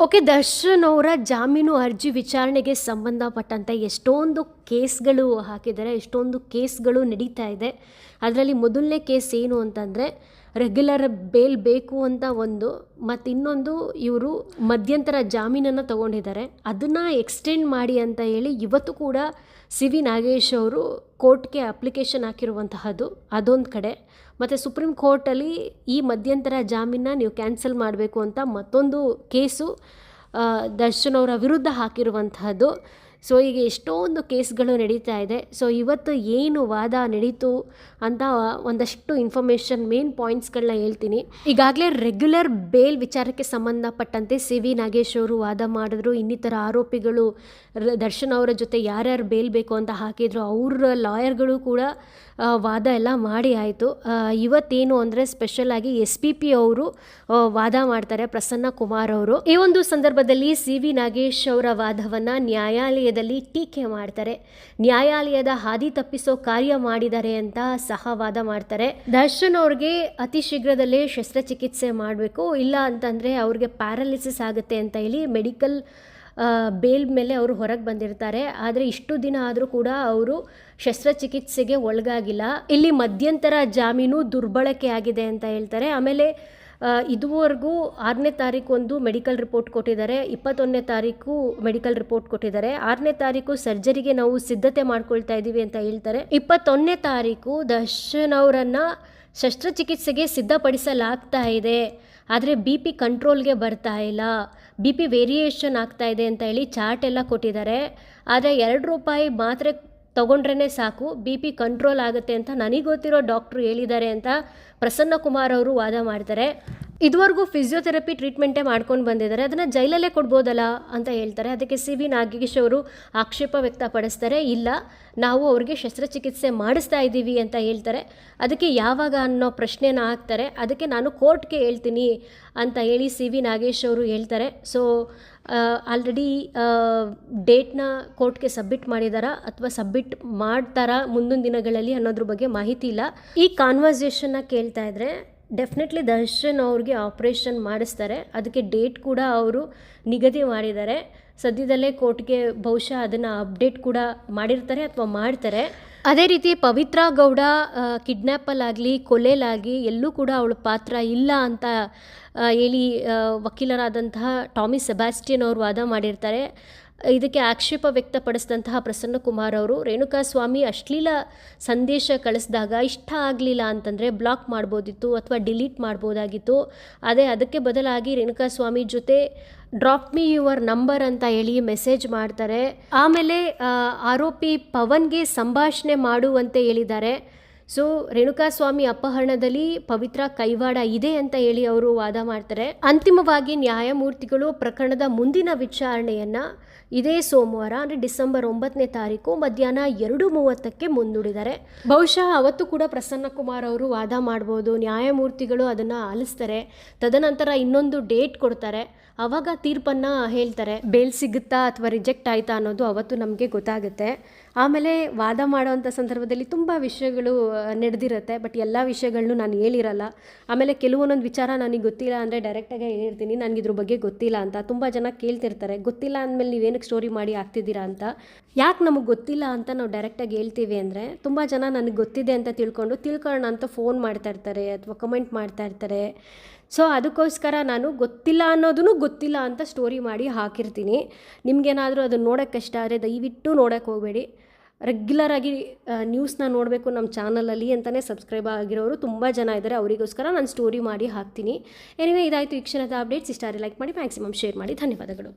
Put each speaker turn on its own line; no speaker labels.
Okay Darshan ಅವರ ಜಾಮೀನು ಅರ್ಜಿ ವಿಚಾರಣೆಗೆ ಸಂಬಂಧಪಟ್ಟಂತೆ ಎಷ್ಟೊಂದು ಕೇಸ್ಗಳು ಹಾಕಿದ್ದಾರೆ, ಎಷ್ಟೊಂದು ಕೇಸ್ಗಳು ನಡೀತಾ ಇದೆ. ಅದರಲ್ಲಿ ಮೊದಲನೇ ಕೇಸ್ ಏನು ಅಂತಂದರೆ ರೆಗ್ಯುಲರ್ ಬೇಲ್ ಬೇಕು ಅಂತ ಒಂದು ಮತ್ತು ಇನ್ನೊಂದು ಇವರು ಮಧ್ಯಂತರ ಜಾಮೀನನ್ನು ತಗೊಂಡಿದ್ದಾರೆ. ಅದನ್ನು ಎಕ್ಸ್ಟೆಂಡ್ ಮಾಡಿ ಅಂತ ಹೇಳಿ ಇವತ್ತು ಕೂಡ ಸಿ ವಿ ನಾಗೇಶ್ ಅವರು ಕೋರ್ಟ್ಗೆ ಅಪ್ಲಿಕೇಶನ್ ಹಾಕಿರುವಂತಹದ್ದು ಅದೊಂದು ಕಡೆ. ಮತ್ತು ಸುಪ್ರೀಂ ಕೋರ್ಟಲ್ಲಿ ಈ ಮಧ್ಯಂತರ ಜಾಮೀನ ನೀವು ಕ್ಯಾನ್ಸಲ್ ಮಾಡಬೇಕು ಅಂತ ಮತ್ತೊಂದು ಕೇಸು ದರ್ಶನ್ ಅವರ ವಿರುದ್ಧ ಹಾಕಿರುವಂತಹದ್ದು. ಸೊ ಈಗ ಎಷ್ಟೊಂದು ಕೇಸ್ಗಳು ನಡೀತಾ ಇದೆ. ಸೊ ಇವತ್ತು ಏನು ವಾದ ನಡೀತು ಅಂತ ಒಂದಷ್ಟು ಇನ್ಫಾರ್ಮೇಷನ್ ಮೇನ್ ಪಾಯಿಂಟ್ಸ್ಗಳನ್ನ ಹೇಳ್ತೀನಿ. ಈಗಾಗಲೇ ರೆಗ್ಯುಲರ್ ಬೇಲ್ ವಿಚಾರಕ್ಕೆ ಸಂಬಂಧಪಟ್ಟಂತೆ ಸಿ ವಿ ನಾಗೇಶ್ ಅವರು ವಾದ ಮಾಡಿದ್ರು. ಇನ್ನಿತರ ಆರೋಪಿಗಳು ದರ್ಶನ್ ಅವರ ಜೊತೆ ಯಾರ್ಯಾರು ಬೇಲ್ ಬೇಕು ಅಂತ ಹಾಕಿದ್ರು. ಅವ್ರ ಲಾಯರ್ಗಳು ಕೂಡ ವಾದ ಎಲ್ಲ ಮಾಡಿ ಆಯಿತು. ಇವತ್ತೇನು ಅಂದರೆ ಸ್ಪೆಷಲ್ ಆಗಿ ಎಸ್ ಪಿ ಪಿ ಅವರು ವಾದ ಮಾಡ್ತಾರೆ ಪ್ರಸನ್ನ ಕುಮಾರ್ ಅವರು. ಈ ಒಂದು ಸಂದರ್ಭದಲ್ಲಿ ಸಿ ವಿ ನಾಗೇಶ್ ಅವರ ವಾದವನ್ನು ನ್ಯಾಯಾಲಯದಲ್ಲಿ ಟೀಕೆ ಮಾಡ್ತಾರೆ. ನ್ಯಾಯಾಲಯದ ಹಾದಿ ತಪ್ಪಿಸೋ ಕಾರ್ಯ ಮಾಡಿದ್ದಾರೆ ಅಂತ ಸಹ ವಾದ ಮಾಡ್ತಾರೆ. ದರ್ಶನ್ ಅವ್ರಿಗೆ ಅತಿ ಶೀಘ್ರದಲ್ಲೇ ಶಸ್ತ್ರಚಿಕಿತ್ಸೆ ಮಾಡಬೇಕು. ಇಲ್ಲ ಅಂತಂದರೆ ಅವ್ರಿಗೆ ಪ್ಯಾರಾಲಿಸಿಸ್ ಆಗುತ್ತೆ ಅಂತ ಹೇಳಿ ಮೆಡಿಕಲ್ ಬೇಲ್ ಮೇಲೆ ಅವರು ಹೊರಗೆ ಬಂದಿರ್ತಾರೆ. ಆದರೆ ಇಷ್ಟು ದಿನ ಆದರೂ ಕೂಡ ಅವರು ಶಸ್ತ್ರಚಿಕಿತ್ಸೆಗೆ ಒಳಗಾಗಿಲ್ಲ. ಇಲ್ಲಿ ಮಧ್ಯಂತರ ಜಾಮೀನು ದುರ್ಬಳಕೆ ಆಗಿದೆ ಅಂತ ಹೇಳ್ತಾರೆ. ಆಮೇಲೆ ಇದುವರೆಗೂ ಆರನೇ ತಾರೀಕು ಒಂದು ಮೆಡಿಕಲ್ ರಿಪೋರ್ಟ್ ಕೊಟ್ಟಿದ್ದಾರೆ, ಇಪ್ಪತ್ತೊಂದನೇ ತಾರೀಕು ಮೆಡಿಕಲ್ ರಿಪೋರ್ಟ್ ಕೊಟ್ಟಿದ್ದಾರೆ. ಆರನೇ ತಾರೀಕು ಸರ್ಜರಿಗೆ ನಾವು ಸಿದ್ಧತೆ ಮಾಡ್ಕೊಳ್ತಾ ಇದ್ದೀವಿ ಅಂತ ಹೇಳ್ತಾರೆ. ಇಪ್ಪತ್ತೊಂದನೇ ತಾರೀಕು ದರ್ಶನ್ ಅವರನ್ನು ಶಸ್ತ್ರಚಿಕಿತ್ಸೆಗೆ ಸಿದ್ಧಪಡಿಸಲಾಗ್ತಾ ಇದೆ. ಆದರೆ ಬಿ ಪಿ ಕಂಟ್ರೋಲ್ಗೆ ಬರ್ತಾ ಇಲ್ಲ. ಬಿ ಪಿ ವೇರಿಯೇಷನ್ ಆಗ್ತಾ ಇದೆ ಅಂತ ಹೇಳಿ ಚಾರ್ಟ್ ಎಲ್ಲ ಕೊಟ್ಟಿದ್ದಾರೆ. ಆದರೆ ಎರಡು ರೂಪಾಯಿ ಮಾತ್ರೆ ತಗೊಂಡ್ರೇ ಸಾಕು ಬಿ ಪಿ ಕಂಟ್ರೋಲ್ ಆಗುತ್ತೆ ಅಂತ ನನಗೆ ಗೊತ್ತಿರೋ ಡಾಕ್ಟ್ರು ಹೇಳಿದ್ದಾರೆ ಅಂತ ಪ್ರಸನ್ನ ಕುಮಾರ್ ಅವರು ವಾದ ಮಾಡ್ತಾರೆ ಇದುವರೆಗೂ ಫಿಸಿಯೋಥೆರಪಿ ಟ್ರೀಟ್ಮೆಂಟೇ ಮಾಡ್ಕೊಂಡು ಬಂದಿದ್ದಾರೆ. ಅದನ್ನು ಜೈಲಲ್ಲೇ ಕೊಡ್ಬೋದಲ್ಲ ಅಂತ ಹೇಳ್ತಾರೆ. ಅದಕ್ಕೆ ಸಿ ವಿ ನಾಗೇಶ್ ಅವರು ಆಕ್ಷೇಪ ವ್ಯಕ್ತಪಡಿಸ್ತಾರೆ. ಇಲ್ಲ, ನಾವು ಅವ್ರಿಗೆ ಶಸ್ತ್ರಚಿಕಿತ್ಸೆ ಮಾಡಿಸ್ತಾ ಇದ್ದೀವಿ ಅಂತ ಹೇಳ್ತಾರೆ. ಅದಕ್ಕೆ ಯಾವಾಗ ಅನ್ನೋ ಪ್ರಶ್ನೆನ ಹಾಕ್ತಾರೆ. ಅದಕ್ಕೆ ನಾನು ಕೋರ್ಟ್ಗೆ ಹೇಳ್ತೀನಿ ಅಂತ ಹೇಳಿ ಸಿ ವಿ ನಾಗೇಶ್ ಅವರು ಹೇಳ್ತಾರೆ. ಸೊ ಆಲ್ರೆಡಿ ಡೇಟ್ನ ಕೋರ್ಟ್ಗೆ ಸಬ್ಮಿಟ್ ಮಾಡಿದಾರಾ ಅಥವಾ ಸಬ್ಮಿಟ್ ಮಾಡ್ತಾರಾ ಮುಂದಿನ ದಿನಗಳಲ್ಲಿ ಅನ್ನೋದ್ರ ಬಗ್ಗೆ ಮಾಹಿತಿ ಇಲ್ಲ. ಈ ಕಾನ್ವರ್ಸೇಷನ್ನ ಕೇಳ್ತಾ ಇದ್ರೆ ಡೆಫಿನೆಟ್ಲಿ ದರ್ಶನ್ ಅವ್ರಿಗೆ ಆಪ್ರೇಷನ್ ಮಾಡಿಸ್ತಾರೆ. ಅದಕ್ಕೆ ಡೇಟ್ ಕೂಡ ಅವರು ನಿಗದಿ ಮಾಡಿದ್ದಾರೆ. ಸದ್ಯದಲ್ಲೇ ಕೋರ್ಟ್ಗೆ ಬಹುಶಃ ಅದನ್ನು ಅಪ್ಡೇಟ್ ಕೂಡ ಮಾಡಿರ್ತಾರೆ ಅಥವಾ ಮಾಡ್ತಾರೆ. ಅದೇ ರೀತಿ ಪವಿತ್ರ ಗೌಡ ಕಿಡ್ನ್ಯಾಪಲ್ಲಾಗಲಿ ಕೊಲೆಲಾಗಲಿ ಎಲ್ಲೂ ಕೂಡ ಅವಳ ಪಾತ್ರ ಇಲ್ಲ ಅಂತ ಹೇಳಿ ವಕೀಲರಾದಂತಹ ಟಾಮಿ ಸೆಬಾಸ್ಟಿಯನ್ ಅವರು ವಾದ ಮಾಡಿರ್ತಾರೆ. ಇದಕ್ಕೆ ಆಕ್ಷೇಪ ವ್ಯಕ್ತಪಡಿಸಿದಂತಹ ಪ್ರಸನ್ನಕುಮಾರ್ ಅವರು ರೇಣುಕಾ ಸ್ವಾಮಿ ಅಶ್ಲೀಲ ಸಂದೇಶ ಕಳಿಸಿದಾಗ ಇಷ್ಟ ಆಗಲಿಲ್ಲ ಅಂತಂದರೆ ಬ್ಲಾಕ್ ಮಾಡ್ಬೋದಿತ್ತು ಅಥವಾ ಡಿಲೀಟ್ ಮಾಡ್ಬೋದಾಗಿತ್ತು. ಅದೇ ಅದಕ್ಕೆ ಬದಲಾಗಿ ರೇಣುಕಾ ಸ್ವಾಮಿ ಜೊತೆ ಡ್ರಾಪ್ ಮೀ ಯುವರ್ ನಂಬರ್ ಅಂತ ಹೇಳಿ ಮೆಸೇಜ್ ಮಾಡ್ತಾರೆ. ಆಮೇಲೆ ಆರೋಪಿ ಪವನ್ಗೆ ಸಂಭಾಷಣೆ ಮಾಡುವಂತೆ ಹೇಳಿದ್ದಾರೆ. ಸೊ, ರೇಣುಕಾಸ್ವಾಮಿ ಅಪಹರಣದಲ್ಲಿ ಪವಿತ್ರ ಕೈವಾಡ ಇದೆ ಅಂತ ಹೇಳಿ ಅವರು ವಾದ ಮಾಡ್ತಾರೆ. ಅಂತಿಮವಾಗಿ ನ್ಯಾಯಮೂರ್ತಿಗಳು ಪ್ರಕರಣದ ಮುಂದಿನ ವಿಚಾರಣೆಯನ್ನ ಇದೇ ಸೋಮವಾರ, ಅಂದರೆ ಡಿಸೆಂಬರ್ ಒಂಬತ್ತನೇ ತಾರೀಕು ಮಧ್ಯಾಹ್ನ ಎರಡು ಮೂವತ್ತಕ್ಕೆ ಮುಂದೂಡಿದ್ದಾರೆ. ಬಹುಶಃ ಅವತ್ತು ಕೂಡ ಪ್ರಸನ್ನ ಕುಮಾರ್ ಅವರು ವಾದ ಮಾಡ್ಬೋದು, ನ್ಯಾಯಮೂರ್ತಿಗಳು ಅದನ್ನು ಆಲಿಸ್ತಾರೆ, ತದನಂತರ ಇನ್ನೊಂದು ಡೇಟ್ ಕೊಡ್ತಾರೆ. ಆವಾಗ ತೀರ್ಪನ್ನು ಹೇಳ್ತಾರೆ, ಬೇಲ್ ಸಿಗುತ್ತಾ ಅಥವಾ ರಿಜೆಕ್ಟ್ ಆಯ್ತಾ ಅನ್ನೋದು ಅವತ್ತು ನಮಗೆ ಗೊತ್ತಾಗುತ್ತೆ. ಆಮೇಲೆ ವಾದ ಮಾಡೋವಂಥ ಸಂದರ್ಭದಲ್ಲಿ ತುಂಬ ವಿಷಯಗಳು ನಡೆದಿರುತ್ತೆ. ಬಟ್ ಎಲ್ಲ ವಿಷಯಗಳನ್ನು ನಾನು ಹೇಳಿರಲ್ಲ. ಆಮೇಲೆ ಕೆಲವೊಂದೊಂದು ವಿಚಾರ ನನಗೆ ಗೊತ್ತಿಲ್ಲ ಅಂದರೆ ಡೈರೆಕ್ಟಾಗಿ ಹೇಳಿರ್ತೀನಿ. ನನಗೆ ಇದ್ರ ಬಗ್ಗೆ ಗೊತ್ತಿಲ್ಲ ಅಂತ. ತುಂಬ ಜನ ಕೇಳ್ತಿರ್ತಾರೆ. ಗೊತ್ತಿಲ್ಲ ಅಂದಮೇಲೆ ನೀವೇನಕ್ಕೆ ಸ್ಟೋರಿ ಮಾಡಿ ಆಗ್ತಿದ್ದೀರಾ ಅಂತ. ಯಾಕೆ ನಮಗೆ ಗೊತ್ತಿಲ್ಲ ಅಂತ ನಾವು ಡೈರೆಕ್ಟಾಗಿ ಹೇಳ್ತೀವಿ ಅಂದರೆ, ತುಂಬ ಜನ ನನಗೆ ಗೊತ್ತಿದೆ ಅಂತ ತಿಳ್ಕೊಂಡು ತಿಳ್ಕೊಳ್ಳೋಣ ಅಂತ ಫೋನ್ ಮಾಡ್ತಾ ಇರ್ತಾರೆ ಅಥವಾ ಕಮೆಂಟ್ ಮಾಡ್ತಾ ಇರ್ತಾರೆ. ಸೊ ಅದಕ್ಕೋಸ್ಕರ ನಾನು ಗೊತ್ತಿಲ್ಲ ಅನ್ನೋದನ್ನು ಗೊತ್ತಿಲ್ಲ ಅಂತ ಸ್ಟೋರಿ ಮಾಡಿ ಹಾಕಿರ್ತೀನಿ. ನಿಮಗೇನಾದರೂ ಅದನ್ನು ನೋಡೋಕ್ಕೆ ಕಷ್ಟ ಆದರೆ ದಯವಿಟ್ಟು ನೋಡೋಕ್ಕೆ ಹೋಗಬೇಡಿ. ರೆಗ್ಯುಲರ್ ಆಗಿ ನ್ಯೂಸ್ನ ನೋಡಬೇಕು ನಮ್ಮ ಚಾನಲಲ್ಲಿ ಅಂತಲೇ ಸಬ್ಸ್ಕ್ರೈಬ್ ಆಗಿರೋರು ತುಂಬ ಜನ ಇದ್ದಾರೆ. ಅವರಿಗೋಸ್ಕರ ನಾನು ಸ್ಟೋರಿ ಮಾಡಿ ಹಾಕ್ತೀನಿ. ಎನಿವೇ ಇದಾಯಿತು. ಈ ಕ್ಷಣದ ಅಪ್ಡೇಟ್ಸ್ ಇಷ್ಟಾರೆ ಲೈಕ್ ಮಾಡಿ ಮ್ಯಾಕ್ಸಿಮಮ್ ಶೇರ್ ಮಾಡಿ. ಧನ್ಯವಾದಗಳು.